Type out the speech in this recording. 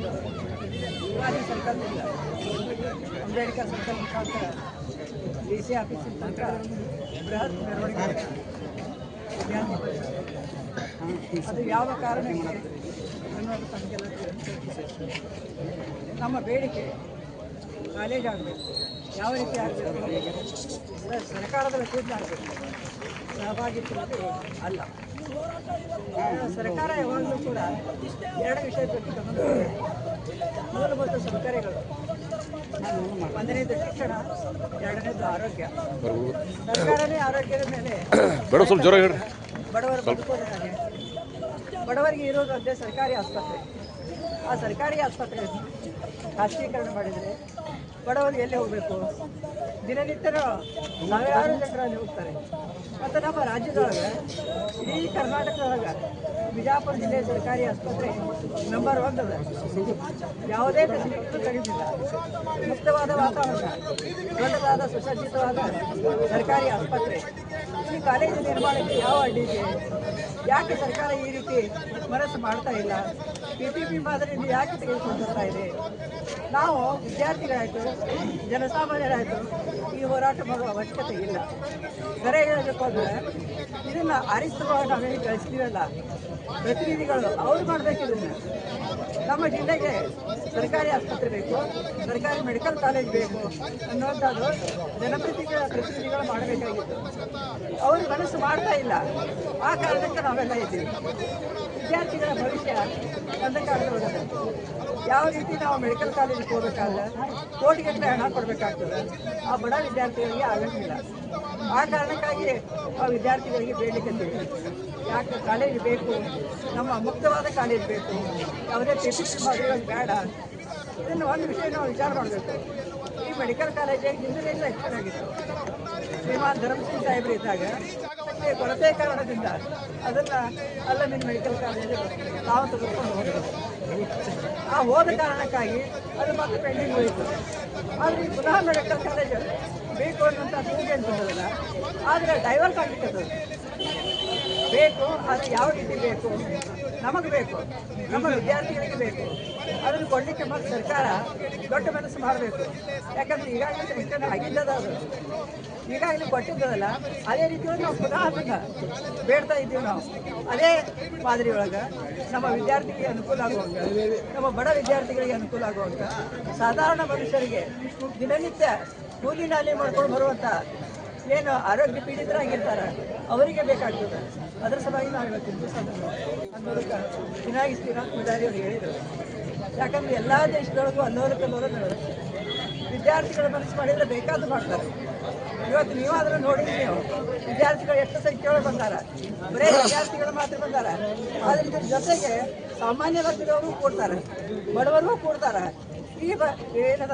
ಶಿವಾಜಿ ಸರ್ಕಲ್ನಿಂದ ಅಂಬೇಡ್ಕರ್ ಸರ್ಕಲ್ ಮುಖಾಂತರ D C ಆಫೀಸಿನ ತನಕ ಬೃಹತ್ ಮೆರವಣಿಗೆ ಅದು ಯಾವ ಕಾರಣಕ್ಕೆ ಅನ್ನೋದು ತಮಗೆಲ್ಲ. ನಮ್ಮ ಬೇಡಿಕೆ ಕಾಲೇಜ್ ಆಗಬೇಕು. ಯಾವ ರೀತಿ ಆಗಬೇಕು? ಸರ್ಕಾರದ ವತಿಯಿಂದ ಆಗಬೇಕು ಸಹಭಾಗಿತ್ವ ಅಲ್ಲ. ಸರ್ಕಾರ ಯಾವಾಗಲೂ ಕೂಡ ಎರಡು ವಿಷಯ ಬಗ್ಗೆ ಗಮನ. ಮೂಲಭೂತ ಸೌಕರ್ಯಗಳು. ಒಂದನೇದು ಶಿಕ್ಷಣ ಎರಡನೇದು ಆರೋಗ್ಯ. ಸರ್ಕಾರನೇ ಆರೋಗ್ಯದ ಮೇಲೆ ಬಡವರು ಬಡವರಿಗೆ ಇರೋದು ಅದೇ ಸರ್ಕಾರಿ ಆಸ್ಪತ್ರೆ. ಆ ಸರ್ಕಾರಿ ಆಸ್ಪತ್ರೆಯನ್ನು ಖಾಸಗೀಕರಣ ಮಾಡಿದರೆ ಬಡವರು ಎಲ್ಲಿ ಹೋಗಬೇಕು? ದಿನನಿತ್ಯರು ಸಾವಿರಾರು ಜನರಲ್ಲಿ ಹೋಗ್ತಾರೆ. ಮತ್ತು ನಮ್ಮ ರಾಜ್ಯದೊಳಗೆ, ಇಡೀ ಕರ್ನಾಟಕದೊಳಗೆ ಬಿಜಾಪುರ ಜಿಲ್ಲೆ ಸರ್ಕಾರಿ ಆಸ್ಪತ್ರೆ ನಂಬರ್ ಒನ್ ಅದ. ಯಾವುದೇ ಫೆಸಿಲಿಟಿ ಕಡಿಮಿಲ್ಲ ಮುಕ್ತವಾದ ವಾತಾವರಣ, ದೊಡ್ಡದಾದ, ಸುಸಜ್ಜಿತವಾದ ಸರ್ಕಾರಿ ಆಸ್ಪತ್ರೆ. ಕಾಲೇಜು ನಿರ್ಮಾಣಕ್ಕೆ ಯಾವ ಅಡ್ಡಿ ಇದೆ? ಯಾಕೆ ಸರ್ಕಾರ ಈ ರೀತಿ ಮನಸ್ಸು ಮಾಡ್ತಾ ಇಲ್ಲ? ಪಿ ಪಿ ಪಿ ಯಾಕೆ ತೆಗೆದುಕೊಂಡು ಬರ್ತಾ ಇದೆ? ನಾವು ವಿದ್ಯಾರ್ಥಿಗಳಾಯಿತು, ಜನಸಾಮಾನ್ಯರಾಯಿತು ಈ ಹೋರಾಟ ಮಾಡುವ ಅವಶ್ಯಕತೆ ಇಲ್ಲ. ಸರ ಹೇಳಬೇಕು ಅಂದರೆ ಇದನ್ನು ನಾವು ಹೇಳಿ ಕಳಿಸ್ತೀವಲ್ಲ, ಪ್ರತಿನಿಧಿಗಳು ಅವ್ರು ಮಾಡಬೇಕು ಇದನ್ನು. ನಮ್ಮ ಜಿಲ್ಲೆಗೆ ಸರ್ಕಾರಿ ಆಸ್ಪತ್ರೆ ಬೇಕು, ಸರ್ಕಾರಿ ಮೆಡಿಕಲ್ ಕಾಲೇಜ್ ಬೇಕು ಅನ್ನುವಂಥದ್ದು ಜನಪ್ರತಿನಿಧಿಗಳ ಪ್ರತಿನಿಧಿಗಳು ಮಾಡಬೇಕಾಗಿತ್ತು. ಅವರು ಮನಸ್ಸು ಮಾಡ್ತಾ ಇಲ್ಲ. ಆ ಕಾರಣಕ್ಕೆ ನಾವೆಲ್ಲ ಇದ್ದೀವಿ. ವಿದ್ಯಾರ್ಥಿಗಳ ಭವಿಷ್ಯ ಅಂಧಕಾರದೊಳಗದೆ ಯಾವ ರೀತಿ ನಾವು ಮೆಡಿಕಲ್ ಕಾಲೇಜಿಗೆ ಹೋಗಬೇಕಾದ್ರೆ ಕೋಟಿಗಟ್ಟಲೆ ಹಣ ಕೊಡಬೇಕಾಗ್ತದೆ. ಆ ಬಡ ವಿದ್ಯಾರ್ಥಿಗಳಿಗೆ ಆಗಂಗಿಲ್ಲ. ಆ ಕಾರಣಕ್ಕಾಗಿ ಆ ವಿದ್ಯಾರ್ಥಿಗಳಿಗೆ ಬೇಡಿಕೆ ಯಾಕೆ? ಕಾಲೇಜ್ ಬೇಕು. ನಮ್ಮ ಮುಕ್ತವಾದ ಕಾಲೇಜ್ ಬೇಕು. ಯಾವುದೇ ಟೆಸ್ಟ್ ಮಾಡಿರೋದು ಬೇಡ. ಇದನ್ನು ಒಂದು ವಿಷಯ ನಾವು ವಿಚಾರ ಮಾಡಬೇಕು. ಈ ಮೆಡಿಕಲ್ ಕಾಲೇಜೇ ಹಿಂದಿನಿಂದ ಹೆಚ್ಚಾಗಿತ್ತು ಶ್ರೀಮಾನ್ ಧರ್ಮಸಿಂಗ್ ಸಾಹೇಬರು ಇದ್ದಾಗ ಅದಕ್ಕೆ ಕೊರತೆ ಕಾರಣದಿಂದ ಅದನ್ನು ನಿಮ್ಮ ಮೆಡಿಕಲ್ ಕಾಲೇಜು ತಾವು ತೆಗೆದುಕೊಂಡು ಹೋದರು ಆ ಹೋದ ಕಾರಣಕ್ಕಾಗಿ ಅದು ಮತ್ತೆ ಪೆಂಡಿಂಗ್ ಹೋಯಿತು. ಆದರೆ ಈ ಪುನಃ ಮೆಡಿಕಲ್ ಕಾಲೇಜಲ್ಲಿ ಬೇಕು ಅನ್ನೋಂಥ ಕೂಗಿ ಅಂತದಲ್ಲ ಆದರೆ ಡೈವರ್ಟ್ ಆಗಿರ್ತದೆ ಬೇಕು, ಅದು ಯಾವ ರೀತಿ ಬೇಕು? ನಮಗೆ ಬೇಕು, ನಮ್ಮ ವಿದ್ಯಾರ್ಥಿಗಳಿಗೆ ಬೇಕು. ಅದನ್ನು ಕೊಡಲಿಕ್ಕೆ ಮತ್ತು ಸರ್ಕಾರ ದೊಡ್ಡ ಮನಸ್ಸು ಮಾಡಬೇಕು. ಯಾಕಂದ್ರೆ ಈಗಾಗಲೇ ಸಂಖ್ಯೆ ಆಗಿದ್ದದ ಅದು. ಈಗಾಗಲೇ ಕೊಟ್ಟಿದ್ದದಲ್ಲ, ಅದೇ ರೀತಿಯಲ್ಲಿ ನಾವು ಪುನಃ ಅದನ್ನು ಬೇಡ್ತಾ ಇದ್ದೀವಿ ನಾವು. ಅದೇ ಮಾದರಿ ಒಳಗೆ ನಮ್ಮ ವಿದ್ಯಾರ್ಥಿಗಳಿಗೆ ಅನುಕೂಲ ಆಗುವಂಥ ನಮ್ಮ ಬಡ ವಿದ್ಯಾರ್ಥಿಗಳಿಗೆ ಅನುಕೂಲ ಆಗುವಂಥ ಸಾಧಾರಣ ಮನುಷ್ಯರಿಗೆ ದಿನನಿತ್ಯ ಕೂಲಿ ನಾಲಿ ಮಾಡ್ಕೊಂಡು ಬರುವಂಥ ಏನು ಆರೋಗ್ಯ ಪೀಡಿತರಾಗಿರ್ತಾರೆ, ಅವರಿಗೆ ಬೇಕಾಗ್ತದೆ. ಅದರ ಸಲುವಾಗಿ ನಾವು ಇವತ್ತು ಅನ್ನೋದಕ್ಕೆ ಚೆನ್ನಾಗಿ ಶ್ರೀನಾಥ್ ಮುರಾರಿ ಅವರು ಹೇಳಿದರು. ಯಾಕಂದ್ರೆ ಎಲ್ಲ ದೇಶದೊಳಗೂ ಅನ್ನೋದಕ್ಕೆ ಬರೋದು ನಡೆಯುತ್ತೆ ವಿದ್ಯಾರ್ಥಿಗಳ ಮನಸ್ಸು ಮಾಡಿದರೆ ಬೇಕಾದ್ದು ಮಾಡ್ತಾರೆ. ಇವತ್ತು ನೀವು ಅದನ್ನು ನೋಡಿದ್ರಿ ನೀವು. ವಿದ್ಯಾರ್ಥಿಗಳು ಎಷ್ಟು ಸಂಖ್ಯೆಯೊಳಗೆ ಬಂದಾರ? ಬರೇ ವಿದ್ಯಾರ್ಥಿಗಳು ಮಾತ್ರ ಬಂದಾರ. ಇದ್ರ ಜೊತೆಗೆ ಸಾಮಾನ್ಯ ವರ್ಗದವರು ಕೊಡ್ತಾರೆ. ಬಡವರು ಕೊಡ್ತಾರೆ. ಈ ಬ ಏನದ